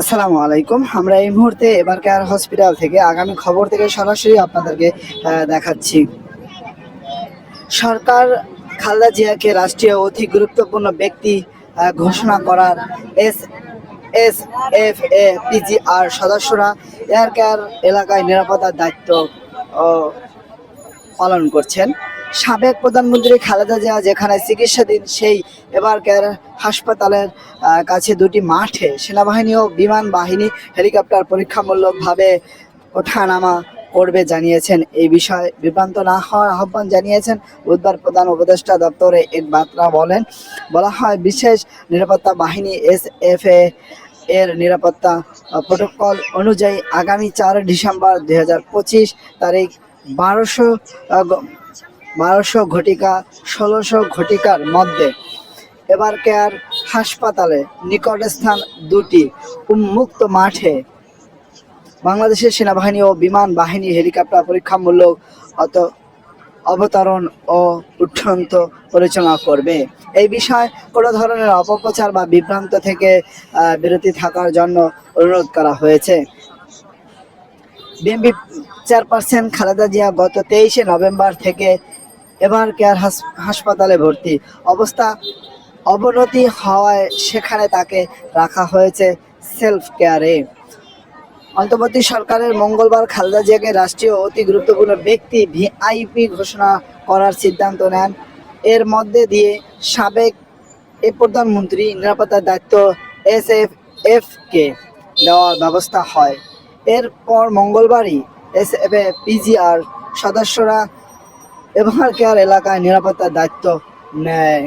আসসালামু আলাইকুম। আমরা এই মুহূর্তে এবার কেয়ার হসপিটাল থেকে আগামী খবর থেকে সরাসরি আপনাদেরকে দেখাচ্ছি। সরকার খালদা জিয়াকে রাষ্ট্রীয় অতি গুরুত্বপূর্ণ ব্যক্তি ঘোষণা করার এস এস এফ এ পিজিআর সদস্যরা এয়ার কেয়ার এলাকায় নিরাপত্তার দায়িত্ব পালন করছেন। সাবেক প্রধানমন্ত্রী খালেদা জিয়া যেখানে চিকিৎসাধীন, সেই এবার কেয়ার হাসপাতালের কাছে দুটি মাঠে সেনাবাহিনী ও বিমান বাহিনী হেলিকপ্টার পরীক্ষামূলকভাবে ওঠানামা করবে জানিয়েছেন। এই বিষয়ে বিভ্রান্ত না হওয়ার আহ্বান জানিয়েছেন বুধবার প্রধান উপদেষ্টা দপ্তরে এক বার্তা বলেন। বলা হয়, বিশেষ নিরাপত্তা বাহিনী এস এফ এ এর নিরাপত্তা প্রোটোকল অনুযায়ী আগামী চার ডিসেম্বর দু হাজার পঁচিশ তারিখ বারোশো বারোশো ঘটিকা, ষোলোশো ঘটিকার মধ্যে এবার কেয়ার হাসপাতালে নিকটস্থান দুটি উন্মুক্ত মাঠে। বাংলাদেশের সেনাবাহিনী ও বিমান বাহিনী হেলিকপ্টার পরীক্ষামূলক অত অবতরণ ও উঠন্ত পরিচালনা করবে। এই বিষয়ে কোনো ধরনের অপপ্রচার বা বিভ্রান্ত থেকে বিরতি থাকার জন্য অনুরোধ করা হয়েছে। বিএনপি চেয়ারপারসন খালেদা জিয়া গত তেইশে নভেম্বর থেকে এবার কেয়ার হাস- হাসপাতালে ভর্তি। অবস্থা অবনতি হওয়ায় সেখানে তাকে রাখা হয়েছে সেলফ কেয়ারে। অন্তর্বর্তী সরকারের মঙ্গলবার খালেদা জিয়াকে রাষ্ট্রীয় অতি গুরুত্বপূর্ণ ব্যক্তি ভিআইপি ঘোষণা করার সিদ্ধান্ত নেন। এর মধ্যে দিয়ে সাবেক এ প্রধানমন্ত্রী নিরাপত্তার দায়িত্ব এস এফ এফ কে দেওয়ার ব্যবস্থা হয়। এরপর মঙ্গলবারই এস এফ পিজিআর সদস্যরা এভার কেয়ার এলাকায় নিরাপত্তার দায়িত্ব নেয়